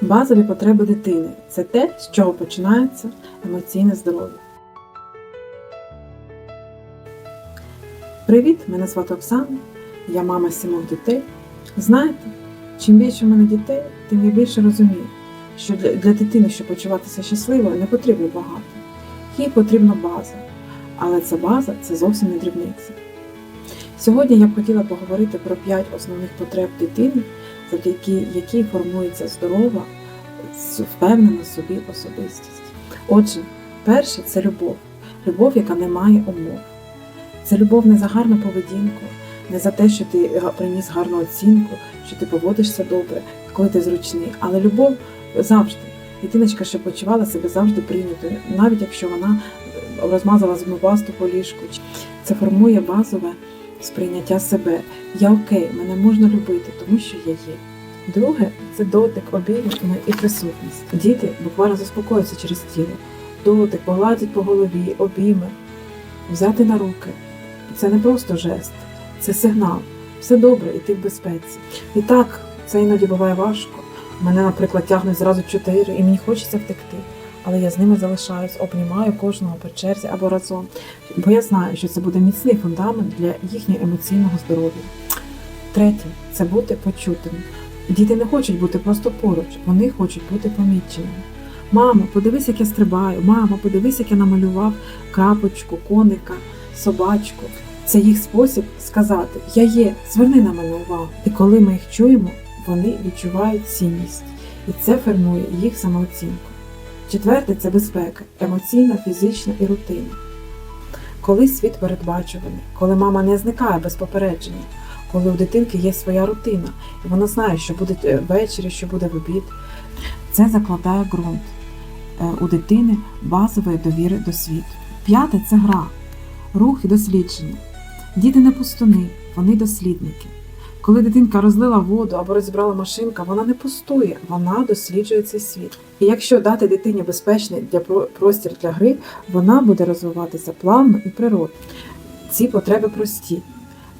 Базові потреби дитини це те, з чого починається емоційне здоров'я. Привіт! Мене звати Оксана, я мама сімох дітей. Знаєте, чим більше в мене дітей, тим я більше розумію, що для, дитини, щоб почуватися щасливою, не потрібно багато. Їй потрібна база, але ця база це зовсім не дрібниці. Сьогодні я б хотіла поговорити про п'ять основних потреб дитини, завдяки якій формується здорова, впевнена собі особистість. Отже, перше це любов. Любов, яка не має умов. Це любов не за гарну поведінку, не за те, що ти приніс гарну оцінку, що ти поводишся добре, коли ти зручний, але любов завжди. Дитиночка, щоб почувала себе завжди прийнятою, навіть якщо вона е, розмазала зубну пасту по ліжку. Це формує базове сприйняття себе. Я окей, мене можна любити, тому що я є. Друге це дотик, обійми і присутність. Діти буквально заспокоюються через тіло. Дотик, погладять по голові, обійми, взяти на руки. Це не просто жест, це сигнал. Все добре, і ти в безпеці. І так, це іноді буває важко. Мене, наприклад, тягнуть зразу чотири, і мені хочеться втекти. Але я з ними залишаюсь, обнімаю кожного по черзі або разом, бо я знаю, що це буде міцний фундамент для їхнього емоційного здоров'я. Третє це бути почутим. Діти не хочуть бути просто поруч, вони хочуть бути поміченими. Мамо, подивись, як я стрибаю, мамо, подивись, як я намалював крапочку, коника, собачку. Це їх спосіб сказати Я є, зверни на мене увагу. І коли ми їх чуємо, вони відчувають цінність, і це формує їх самооцінку. Четверте це безпека, емоційна, фізична і рутина. Коли світ передбачуваний, коли мама не зникає без попередження, коли у дитинки є своя рутина, і вона знає, що буде е, ввечері, що буде в обід, це закладає ґрунт е, у дитини базової довіри до світу. П'яте це гра, рух і дослідження. Діти не пустуни, вони дослідники. Коли дитинка розлила воду або розібрала машинка, вона не пустує, вона досліджує цей світ. І якщо дати дитині безпечний для простір для гри, вона буде розвиватися плавно і природно. Ці потреби прості.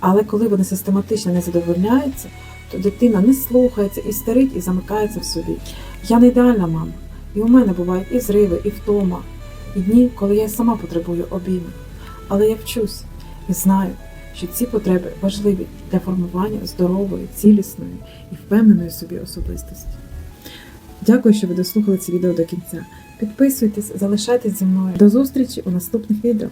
Але коли вони систематично не задовольняються, то дитина не слухається і старить, і замикається в собі. Я не ідеальна мама, і у мене бувають і зриви, і втома, і дні, коли я сама потребую обіймів. Але я вчусь і знаю, що ці потреби важливі для формування здорової, цілісної і впевненої собі особистості. Дякую, що ви дослухали це відео до кінця. Підписуйтесь, залишайтесь зі мною. До зустрічі у наступних відео.